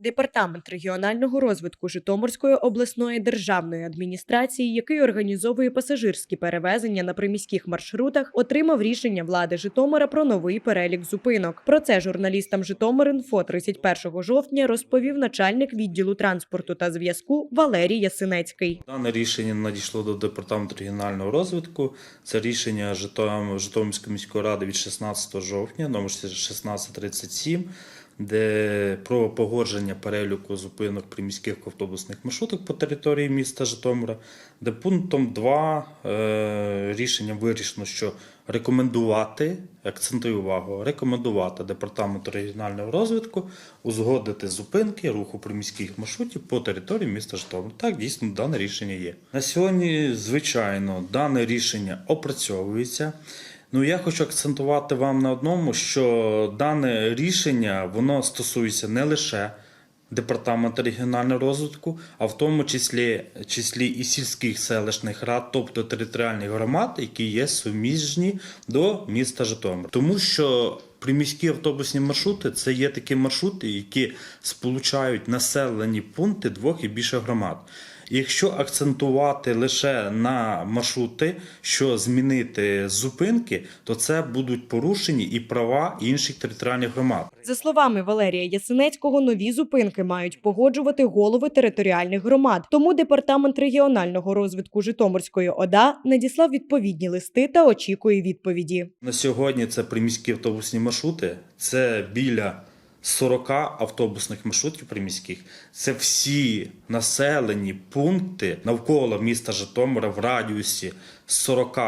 Департамент регіонального розвитку Житомирської обласної державної адміністрації, який організовує пасажирські перевезення на приміських маршрутах, отримав рішення влади Житомира про новий перелік зупинок. Про це журналістам Житомир.Інфо 31 жовтня розповів начальник відділу транспорту та зв'язку Валерій Ясинецький. Дане рішення надійшло до департаменту регіонального розвитку. Це рішення Житом- Житомирської міської ради від 16 жовтня, номер 1637, де про погодження переліку зупинок приміських автобусних маршруток по території міста Житомира, де пунктом 2 е, рішенням вирішено, що рекомендувати, акцентую увагу, рекомендувати департаменту регіонального розвитку узгодити зупинки руху приміських маршрутів по території міста Житомир. Так, дійсно, дане рішення є. На сьогодні, звичайно, дане рішення опрацьовується. Ну, я хочу акцентувати вам на одному, що дане рішення воно стосується не лише департаменту регіонального розвитку, а в тому числі, числі і сільських селищних рад, тобто територіальних громад, які є суміжні до міста Житомир. Тому що приміські автобусні маршрути це є такі маршрути, які сполучають населені пункти двох і більше громад. Якщо акцентувати лише на маршрути, що змінити зупинки, то це будуть порушені і права інших територіальних громад. За словами Валерія Ясинецького, нові зупинки мають погоджувати голови територіальних громад. Тому департамент регіонального розвитку Житомирської ОДА надіслав відповідні листи та очікує відповіді. На сьогодні це приміські автобусні маршрути, це біля 40 автобусних маршрутів приміських. Це всі населені пункти навколо міста Житомира в радіусі 40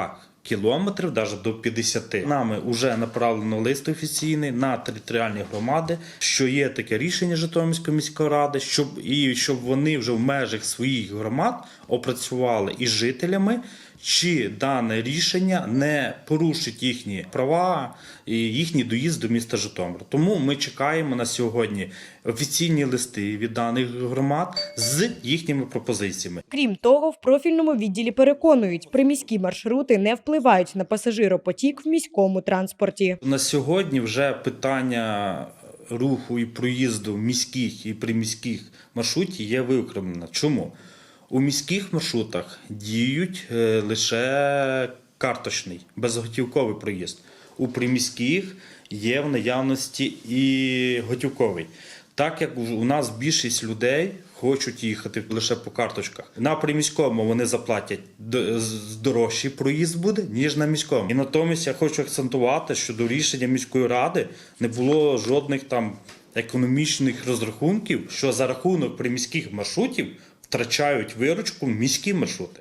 кілометрів, навіть до 50. Нами вже направлено лист офіційний на територіальні громади, що є таке рішення Житомирської міської ради, щоб і щоб вони вже в межах своїх громад опрацювали із жителями. Чи дане рішення не порушить їхні права і їхній доїзд до міста Житомир? Тому ми чекаємо на сьогодні офіційні листи від даних громад з їхніми пропозиціями. Крім того, в профільному відділі переконують, приміські маршрути не впливають на пасажиропотік в міському транспорті. На сьогодні вже питання руху і проїзду міських і приміських маршрутів є виокремлено. Чому? У міських маршрутах діють е, лише карточний, безготівковий проїзд. У приміських є в наявності і готівковий. Так як у нас більшість людей хочуть їхати лише по карточках. На приміському вони заплатять дорожчий проїзд буде, ніж на міському. І натомість я хочу акцентувати, що до рішення міської ради не було жодних там економічних розрахунків, що за рахунок приміських маршрутів втрачають виручку міські маршрути.